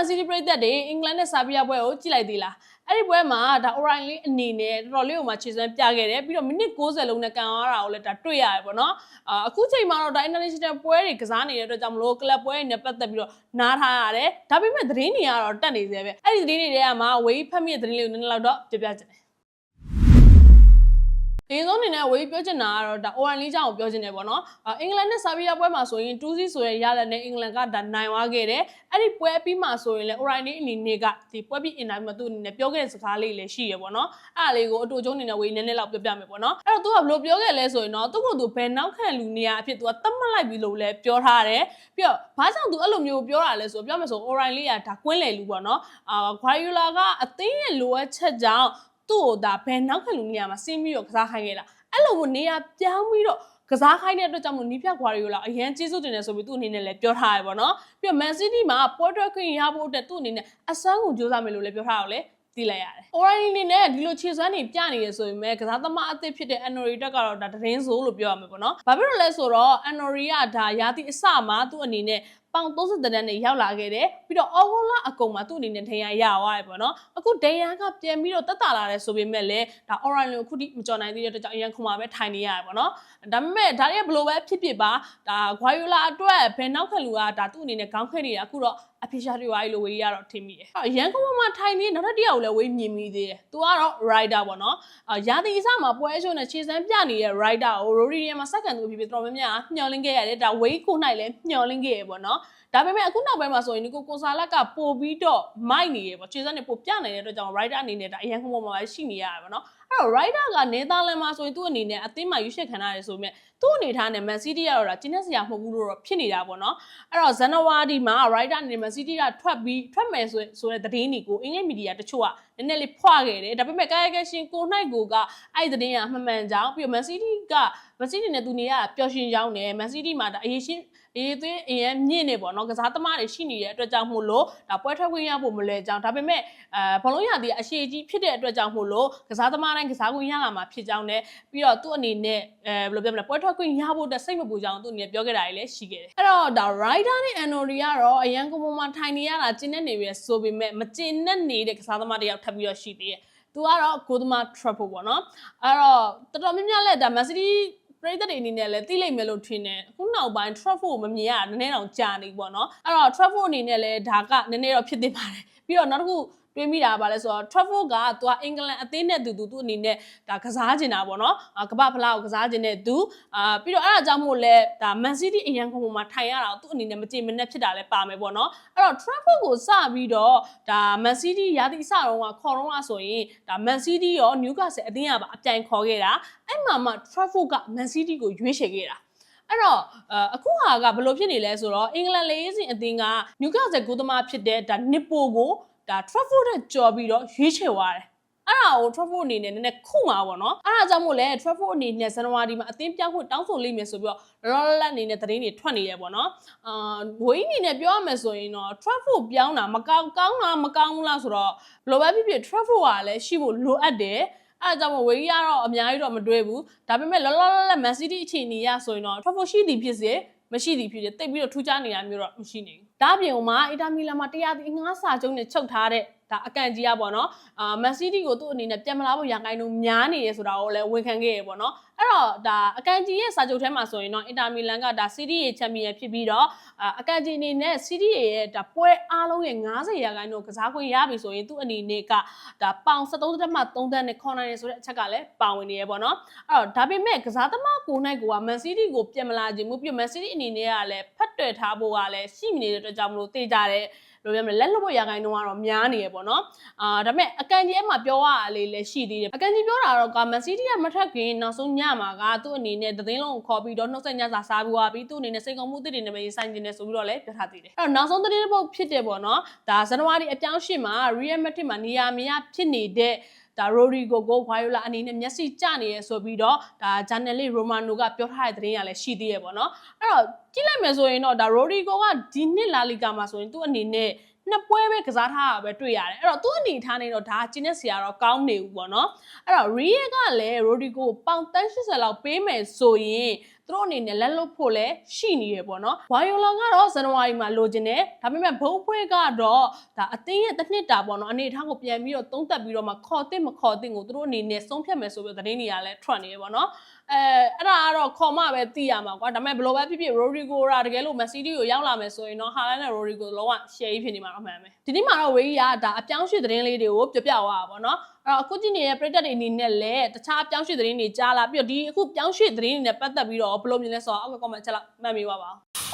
န်စီးတီးပရိသတ်တွေအင်္ဂလန်နဲ့ဆာဘီးယားပွဲကိုကြည့်လိုက်သေးလားအဲ့ဒီပွဲမှာဒါ Orion လေးအနေနဲ့တော်တော်လေးကိုမှခြေစွမ်းပြခဲ့တယ်ပြီးတော့မိနစ်60လုံးနဲ့ကန်သွားတာကိုလည်းဒါတွေ့ရတယ်ပေါ့နော်အာအခုချိန်မှာတော့ဒါ international ပွဲတွေကစားနေတဲ့အတွက်ကြောင့်မလို့ club ပွဲတွေနဲ့ပတ်သက်ပြီးတော့နားထားရတယ်ဒါပေမဲ့သတင်းတွေကတော့တက်နေသေးပဲအဲ့ဒီသတင်းတွေထဲမှာဝေးဖတ်မိတဲ့သတင်းလေးကိုနည်းနည်းလောက်တော့ပြပြချင်တယ်ဒီဆုံးအ နေနဲ့ဝေးပြောချင်တာကတော့ဒါ ON လေးကြောင့်ကိုပြောချင်တယ်ပေါ့နော်အာအင်္ဂလန်နဲ့ဆာဘီးယားပွဲမှာဆိုရင်2-0ဆိုရဲရလက်နဲ့အင်္ဂလန်ကဒါနိုင်သွားခဲ့တယ်အဲ့ဒီပွဲပြီးမှဆိုရင်လည်း ON လေးအနေနဲ့ကဒီပွဲပြီး interview မှာသူ့အနေနဲ့ပြောခဲ့တဲ့စကားလေးလည်းရှိရပေါ့နော်အဲ့ဒါလေးကိုအတူကျုံးအနေနဲ့ဝေးနည်းနည်းလောက်ပြောပြမယ်ပေါ့နော်အဲ့တော့သူကဘယ်လိုပြောခဲ့လဲဆိုရင်တော့သူ့ကိုယ်သူဘယ်နောက်ခံလူနေရအဖြစ်သူကသတ်မှတ်လိုက်ပြီလို့လည်းပြောထားတယ်ပြီးတော့ဘာကြောင့်သူအဲ့လိုမျိုးပြောတာလဲဆိုပြောမယ်ဆို ON လေးကဒါကွင်းလေလူပေါ့နော်အာ Guardiola ကအသင်းရဲ့လိုအပ်ချက်ကြောင့် သူ့ကိုဒါဘယ်နောက်ခံလူနေရမှာစင်းပြီးတော့ကစားခိုင်းခဲ့တာအဲ့လိုမျိုးနေရာပြောင်းပြီးတော့ကစားခိုင်းတဲ့အတွက်ကြောင့်မို့နီးပြကွာရီယိုလာအရန်ကျေးဇူးတင်တယ်ဆိုပြီးသူ့အနေနဲ့လည်းပြောထားရပါတော့။ပြီးတော့ Man City မှာပွဲထွက်ခွင့်ရဖို့အတွက်သူ့အနေနဲ့အစွမ်းကုန်ကြိုးစားမယ်လို့လည်းပြောထားတော့လေသိလိုက်ရတယ်။ Orani အနေနဲ့ဒီလိုခြေစွမ်းနေပြနေရဆိုရင်ပဲကစားသမားအသစ်ဖြစ်တဲ့ Anori တက်ကတော့ဒါသတင်းဆိုးလို့ပြောရမှာပေါ့နော်။ဘာဖြစ်လို့လဲဆိုတော့ Anori ကဒါရာသီအစမှာသူ့အနေနဲ့ ပေါင်30တန်းနဲ့ရောက်လာခဲ့တယ်ပြီးတော့အော်ဂွန်လာအကုံမှာသူ့အနေနဲ့ဒဏ်ရာရသွားတယ်ပေါ့နော်အခုဒဏ်ရာကပြန်ပြီးတော့တက်တာလာတယ်ဆိုပေမဲ့လည်းဒါ orange ကိုအခုထိမကြော်နိုင်သေးတဲ့အတွက်ကြောင့်အရင်ခုမှပဲထိုင်နေရတယ်ပေါ့နော်ဒါပေမဲ့ဒါတွေကဘယ်လိုပဲဖြစ်ဖြစ်ပါဒါ Guardiola အတွက်ဘယ်နောက်ခံလူကဒါသူ့အနေနဲ့ခေါင်းခဲနေတာအခုတော့ အဖေရှာတွေဝိုင်းလိုဝေးရတော့ထင်မိတယ်။ရန်ကုန်မှာထိုင်နေနောက်တစ်တယောက်လည်းဝေးမြင်မိသေးတယ်။ तू ကတော့ rider ပေါ့နော်။အာရာသီအစမှာပွဲအရှုံးနဲ့ခြေစမ်းပြနေတဲ့ rider ကို Rory မှာစက္ကန့်သူအဖြစ်ဖြစ်တော်များများမျှော်လင့်ခဲ့ရတယ်။ဒါဝေးကိုနိုင်လည်းမျှော်လင့်ခဲ့ရပေါ့နော်။ဒါပေမဲ့အခုနောက်ပိုင်းမှာဆိုရင်ဒီကိုကွန်ဆာလက်ကပို့ပြီးတော့မိုက်နေရပေါ့ခြေစမ်းနဲ့ပို့ပြနိုင်တဲ့အတွက်ကြောင့် rider အနေနဲ့ဒါအရန်ခုံပေါ်မှာရှိနေရတယ်ပေါ့နော်။ အဲ့တော့ rider က Netherlands မှာဆိုရင်သူ့အနေနဲ့အသင်းမှာရွေးချယ်ခံရတယ်ဆိုပေမဲ့သူ့အနေထားနဲ့ Man City ကတော့ဒါကျင်းနေစရာမဟုတ်ဘူးလို့တော့ဖြစ်နေတာပေါ့နော်။အဲ့တော့ဇန်နဝါရီမှာ rider အနေနဲ့ Man City ကထွက်ပြီးထွက်မယ်ဆိုဆိုတဲ့သတင်းတွေကိုအင်္ဂလိပ်မီဒီယာတချို့ကနည်းနည်းလေးဖွာခဲ့တယ်။ဒါပေမဲ့ကာယကရှင်ကိုနိုင်ကိုကအဲ့ဒီသတင်းကမှန်မှန်ကြောင်းပြီးတော့ Man City က Man City နဲ့သူနေရပျော်ရွှင်ကြောင်းနဲ့ Man City မှာဒါအရေးရှင်း အေးသွင်းအရင်မြင့်နေပေါ့နော်ကစားသမားတွေရှိနေတဲ့အတွက်ကြောင့်မို့လို့ဒါပွဲထွက်ခွင့်ရဖို့မလွယ်ကြောင်းဒါပေမဲ့အဲဘလုံးရသည်အရှိကြီးဖြစ်တဲ့အတွက်ကြောင့်မို့လို့ကစားသမားတိုင်းကစားခွင့်ရလာမှာဖြစ်ကြောင်းနဲ့ပြီးတော့သူ့အနေနဲ့အဲဘယ်လိုပြောမလဲပွဲထွက်ခွင့်ရဖို့အတွက်စိတ်မပူကြောင်းသူ့အနေနဲ့ပြောခဲ့တာတွေလည်းရှိခဲ့တယ်အဲ့တော့ဒါ rider နဲ့ anori ကတော့အရန်ကမုံမှာထိုင်နေရတာကျင်းနေနေပြီဆိုပေမဲ့မကျင်းနဲ့နေတဲ့ကစားသမားတယောက်ထပ်ပြီးတော့ရှိသေးတယ်သူကတော့ဂိုသမာ trouble ပေါ့နော်အဲ့တော့တော်တော်များများလဲဒါ Man City ပရိသတ်တွေအနေနဲ့လည်းသိလိမ့်မယ်လို့ထင်တယ်အခုနောက်ပိုင်း Trafford မမြင်ရတာနည်းနည်းတော့ကြာနေပေါ့နော်အဲ့တော့ Trafford အနေနဲ့လည်းဒါကနည်းနည်းတော့ဖြစ်သင့်ပါတယ်ပြီးတော့နောက်တစ်ခု တွေးမိတာပါလဲဆိုတော့ Trafford ကသူကအင်္ဂလန်အသင်းနဲ့သူသူသူအနေနဲ့ဒါကစားကျင်တာပေါ့နော်ကမ္ဘာဖလားကိုကစားကျင်တဲ့သူအာပြီးတော့အဲ့ဒါကြောင့်မို့လဲဒါ Man City အရန်ခုံပေါ်မှာထိုင်ရတာသူ့အနေနဲ့မကြင်မနဲ့ဖြစ်တာလဲပါမယ်ပေါ့နော်အဲ့တော့ Trafford ကိုစပြီးတော့ဒါ Man City ရာသီအစတုန်းကခေါ်တော့ကဆိုရင်ဒါ Man City ရော Newcastle အသင်းကပါအပြိုင်ခေါ်ခဲ့တာအဲ့မှာမှ Trafford က Man City ကိုရွေးချယ်ခဲ့တာအဲ့တော့အခုဟာကဘယ်လိုဖြစ်နေလဲဆိုတော့အင်္ဂလန်လေးစင်အသင်းက Newcastle ဂိုးသမားဖြစ်တဲ့ဒါ Nippo ကို ဒါ Trafford နဲ့ကြော်ပြီးတော့ရွေးချယ်သွားတယ်အဲ့ဒါကို Trafford အနေနဲ့နည်းနည်းခုမှာပေါ့နော်အဲ့ဒါကြောင့်မို့လဲ Trafford အနေနဲ့ဇန်နဝါရီမှာအသင်းပြောင်းဖို့တောင်းဆိုလိမ့်မယ်ဆိုပြီးတော့ Roland အနေနဲ့သတင်းတွေထွက်နေတယ်ပေါ့နော်အာဝိန်းအနေနဲ့ပြောရမယ်ဆိုရင်တော့ Trafford ပြောင်းတာမကောင်းကောင်းလားမကောင်းဘူးလားဆိုတော့ဘယ်လိုပဲဖြစ်ဖြစ် Trafford ကလည်းရှိဖို့လိုအပ်တယ်အဲ့ဒါကြောင့်မို့ဝေးရတော့အများကြီးတော့မတွေးဘူးဒါပေမဲ့လောလောလတ်လတ် Man City အခြေအနေရဆိုရင်တော့ Trafford ရှိသည်ဖြစ်စေမရှိသည်ဖြစ်စေတိတ်ပြီးတော့ထူးခြားနေတာမျိုးတော့မရှိနေဘူး ဒါအပြင်မှာအီတာမီလာမှာတရားဒီငါးစာချုပ်နဲ့ချုပ်ထားတဲ့ ဒါအကန်ကြီးอ่ะပေါ့နော်အာမန်စီးတီးကိုသူ့အနေနဲ့ပြန်မလာဖို့ရန်ကိုင်းလုံးများနေရဆိုတာကိုလည်းဝန်ခံခဲ့ရပေါ့နော်အဲ့တော့ဒါအကန်ကြီးရဲ့စာချုပ်ထဲမှာဆိုရင်တော့အင်တာမီလန်ကဒါစီးတီးရဲ့ချန်ပီယံဖြစ်ပြီးတော့အကန်ကြီးအနေနဲ့စီးတီးရဲ့ဒါပွဲအားလုံးရဲ့90ရာခိုင်နှုန်းကစားခွင့်ရပြီဆိုရင်သူ့အနေနဲ့ကဒါပေါင်73တက်မှ3တန်းနဲ့ခေါ်နိုင်ရဆိုတဲ့အချက်ကလည်းပါဝင်နေရပေါ့နော်အဲ့တော့ဒါပေမဲ့ကစားသမားကိုနိုင်ကမန်စီးတီးကိုပြန်မလာခြင်းမှုပြမန်စီးတီးအနေနဲ့ကလည်းဖတ်တွယ်ထားဖို့ကလည်းရှိနေတဲ့အတွက်ကြောင့်မလို့တေးကြတဲ့ လိုပြောမလဲလက်လွတ်ဖို့ရခိုင်နှုန်းကတော့များနေရပေါ့နော်အာဒါပေမဲ့အကန်ကြီးအမှပြောရတာလေးလည်းရှိသေးတယ်အကန်ကြီးပြောတာတော့ကမန်စီးတီးကမထက်ခင်နောက်ဆုံးညမှာကသူ့အနေနဲ့သတင်းလုံးကိုခေါ်ပြီးတော့နှုတ်ဆက်ညစာစားပြီးသွားပြီးသူ့အနေနဲ့စိတ်ကောင်းမှုအသစ်တွေနဲ့ပဲဆိုင်ကျင်နေဆိုပြီးတော့လည်းပြောထားသေးတယ်အဲ့တော့နောက်ဆုံးသတင်းတစ်ပုဒ်ဖြစ်တယ်ပေါ့နော်ဒါဇန်နဝါရီအပြောင်းရှင်းမှာ Real Madrid မှာနေရာမရဖြစ်နေတဲ့ ဒါရိုဒီဂိုကိုဂွိုင်ယိုလာအနေနဲ့မျက်စိကျနေရဆိုပြီးတော့ဒါဂျာနယ်လစ်ရိုမာနိုကပြောထားတဲ့သတင်းရလည်းရှိသေးရပေါ့နော်အဲ့တော့ကြည့်လိုက်မယ်ဆိုရင်တော့ဒါရိုဒီဂိုကဒီနှစ်လာလီဂါမှာဆိုရင်သူ့အနေနဲ့ နှစ်ပွဲပဲကစားထားတာပဲတွေ့ရတယ်အဲ့တော့သူ့အနေထားနေတော့ဒါကျင်းနေစရာတော့ကောင်းနေဘူးပေါ့နော်အဲ့တော့ Real ကလည်း Rodrigo ပေါင်30လောက်ပေးမယ်ဆိုရင်သူသူတို့အနေနဲ့လက်လွတ်ဖို့လည်းရှိနေရပေါ့နော်ဝါယိုလာကတော့ဇန်နဝါရီမှာလိုချင်တယ်ဒါပေမဲ့ဘုံဖွဲကတော့ဒါအသင်းရဲ့တစ်နှစ်တာပေါ့နော်အနေအထားကိုပြန်ပြီးတော့သုံးသပ်ပြီးတော့မှခေါ်တဲ့မခေါ်တဲ့ကိုသူတို့အနေနဲ့ဆုံးဖြတ်မယ်ဆိုပြီးသတင်းတွေကလည်းထွက်နေရပေါ့နော် အဲအဲ့ဒါကတော့ခေါ်မှပဲသိရမှာကွာဒါပေမဲ့ဘယ်လိုပဲဖြစ်ဖြစ် Rodrigo ရာတကယ်လို့ Man City ကိုရောက်လာမယ်ဆိုရင်တော့ Haaland နဲ့ Rodrigo လုံးဝ share ဖြစ်နေမှာတော့မှန်ပဲဒီနေ့မှာတော့ဝေးကြီးကဒါအပြောင်းရွှေ့သတင်းလေးတွေကိုပြပြသွားတာပေါ့နော်အဲ့တော့အခုကြည့်နေတဲ့ပရိသတ်တွေအနေနဲ့လည်းတခြားပြောင်းရွှေ့သတင်းတွေကြားလာပြီးတော့ဒီအခုပြောင်းရွှေ့သတင်းတွေနဲ့ပတ်သက်ပြီးတော့ဘယ်လိုမြင်လဲဆိုတော့အောက်က comment ချက်လောက်မှတ်မိပါပါဦး